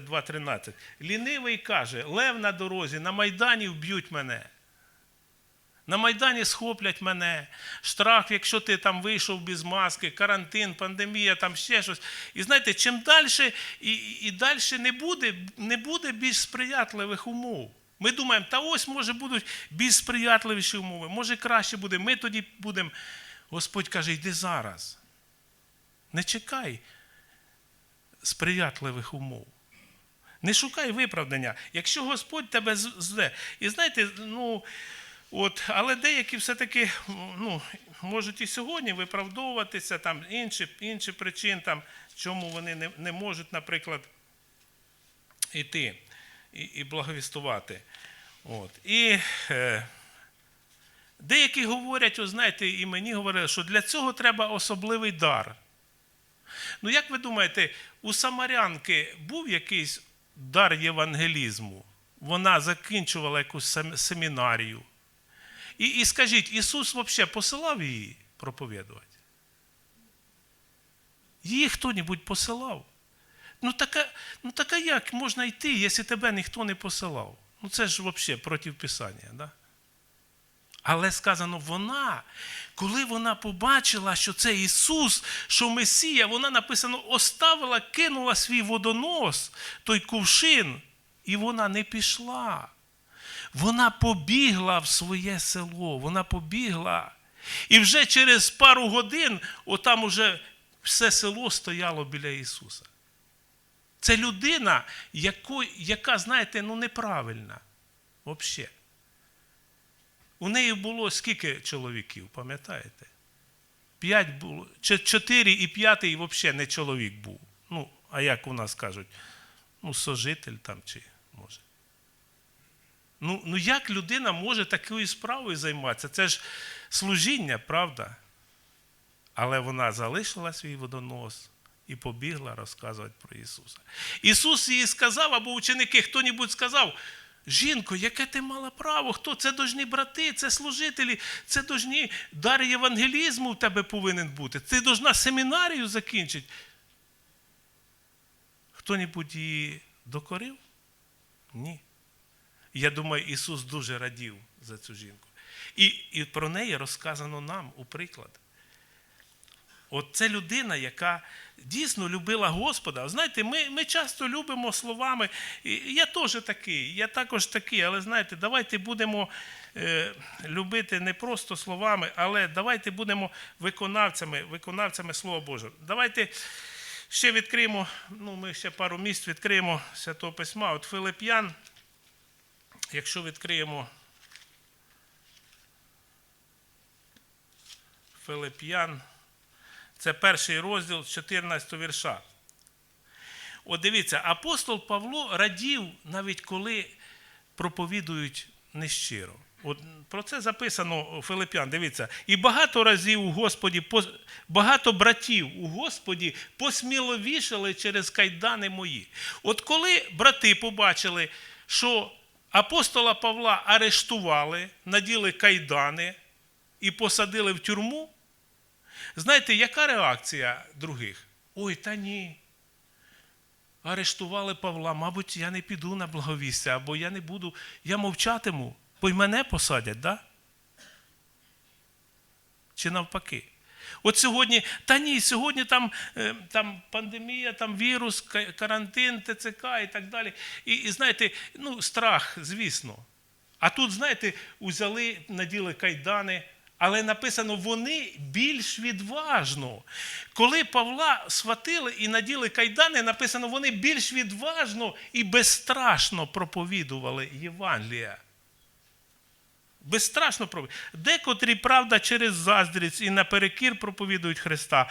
2.13. Лінивий каже, лев на дорозі, на Майдані вб'ють мене. На Майдані схоплять мене. Штраф, якщо ти там вийшов без маски, карантин, пандемія, там ще щось. І знаєте, чим далі і, і далі не буде, не буде більш сприятливих умов. Ми думаємо, та ось може будуть більш сприятливіші умови, може краще буде. Ми тоді будемо. Господь каже, йди зараз. Не чекай сприятливих умов. Не шукай виправдання. Якщо Господь тебе з- зве. І знаєте, ну, от, але деякі все-таки ну, можуть і сьогодні виправдовуватися, там інші, інші причин, там, чому вони не, не можуть, наприклад, іти і, і благовістувати. От. І е, деякі говорять, о, знаєте, і мені говорили, що для цього треба особливий дар. Ну, як ви думаєте, у Самарянки був якийсь дар євангелізму? Вона закінчувала якусь семінарію. І, і скажіть, Ісус взагалі посилав її проповідувати? Її хто-небудь посилав? Ну така, ну така як можна йти, якщо тебе ніхто не посилав? Ну це ж взагалі проти Писання. Да? Але сказано, вона, коли вона побачила, що це Ісус, що Месія, вона написано, оставила, кинула свій водонос, той кувшин, і вона не пішла. Вона побігла в своє село, вона побігла. І вже через пару годин, отам уже все село стояло біля Ісуса. Це людина, яка, знаєте, ну неправильна. Взагалі. У неї було скільки чоловіків, пам'ятаєте? П'ять було, чотири і п'ятий взагалі не чоловік був. Ну, а як у нас кажуть, ну, сожитель там чи може. Ну, ну як людина може такою справою займатися? Це ж служіння, правда? Але вона залишила свій водонос і побігла розказувати про Ісуса. Ісус їй сказав, або ученики, хто-небудь сказав, жінко, яке ти мала право? Хто? Це дожні брати, це служителі, це дожні дар євангелізму в тебе повинен бути. Ти должна семінарію закінчити. Хто-небудь її докорив? Ні. Я думаю, Ісус дуже радів за цю жінку. І, і про неї розказано нам у приклад. От це людина, яка дійсно любила Господа. Знаєте, ми, ми часто любимо словами. Я теж такий, я також такий, але знаєте, давайте будемо е, любити не просто словами, але давайте будемо виконавцями, виконавцями Слова Божого. Давайте ще відкриємо, ну ми ще пару місць відкриємо Святого Письма. От Филип'ян, якщо відкриємо Филип'ян. Це перший розділ 14 вірша. От дивіться, апостол Павло радів, навіть коли проповідують нещиро. От про це записано Филип'ян. Дивіться, і багато разів у Господі, багато братів у Господі посміловішали через кайдани мої. От коли брати побачили, що апостола Павла арештували, наділи кайдани і посадили в тюрму, Знаєте, яка реакція других? Ой, та ні. Арештували Павла, мабуть, я не піду на благовістя, або я не буду, я мовчатиму, бо й мене посадять, да? Чи навпаки? От сьогодні, та ні, сьогодні там, е, там пандемія, там вірус, карантин, ТЦК і так далі. І, і знаєте, ну, страх, звісно. А тут, знаєте, узяли, наділи кайдани, але написано, вони більш відважно. Коли Павла схватили і наділи кайдани, написано, вони більш відважно і безстрашно проповідували Євангелія. Безстрашно проповідували. Декотрі, правда, через заздрість і наперекір проповідують Христа.